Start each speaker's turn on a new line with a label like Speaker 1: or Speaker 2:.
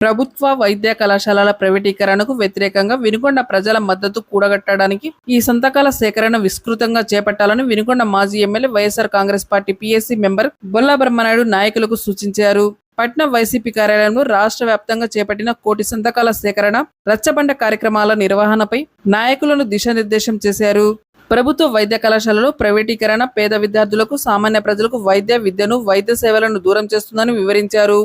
Speaker 1: ప్రభుత్వ వైద్య కళాశాలల ప్రైవేటీకరణకు వ్యతిరేకంగా వినుకొండ ప్రజల మద్దతు కూడగట్టడానికి ఈ సంతకాల సేకరణ విస్తృతంగా చేపట్టాలని వినుకొండ మాజీ MLA YSR Congress party PSC member Bolla Brahmanaidu నాయకులకు సూచించారు. పట్నం వైసీపీ కార్యాలయంలో రాష్ట్ర వ్యాప్తంగా చేపట్టిన కోటి సంతకాల సేకరణ రచ్చబండ కార్యక్రమాల నిర్వహణపై నాయకులను దిశానిర్దేశం చేశారు. ప్రభుత్వ వైద్య కళాశాలలో ప్రైవేటీకరణ పేద విద్యార్థులకు సామాన్య ప్రజలకు వైద్య విద్యను వైద్య సేవలను దూరం చేస్తుందని వివరించారు.